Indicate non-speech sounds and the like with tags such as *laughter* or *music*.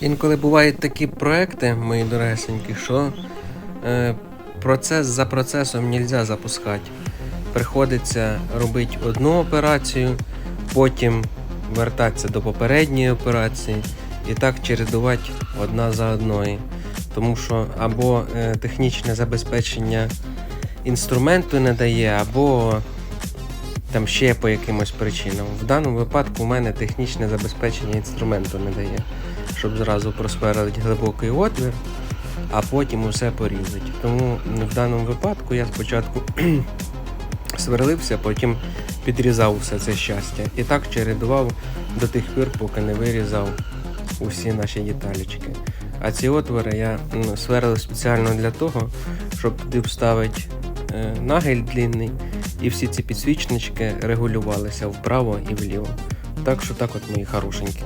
Інколи бувають такі проекти, мої дорогесенькі, що е, процес за процесом не можна запускати. Приходиться робити одну операцію, потім вертатися до попередньої операції і так чередувати одна за одною. Тому що або е, технічне забезпечення інструменту не дає, або там ще по якимось причинам. В даному випадку у мене технічне забезпечення інструменту не дає, щоб зразу просверлити глибокий отвір, а потім усе порізати. Тому в даному випадку я спочатку *clears throat* сверлився, потім підрізав все це щастя. І так чередував до тих пір, поки не вирізав усі наші деталічки. А ці отвори я сверлив спеціально для того, щоб туди вставити е, нагель длинний, і всі ці підсвічнички регулювалися вправо і вліво. Так що так от мої хорошенькі.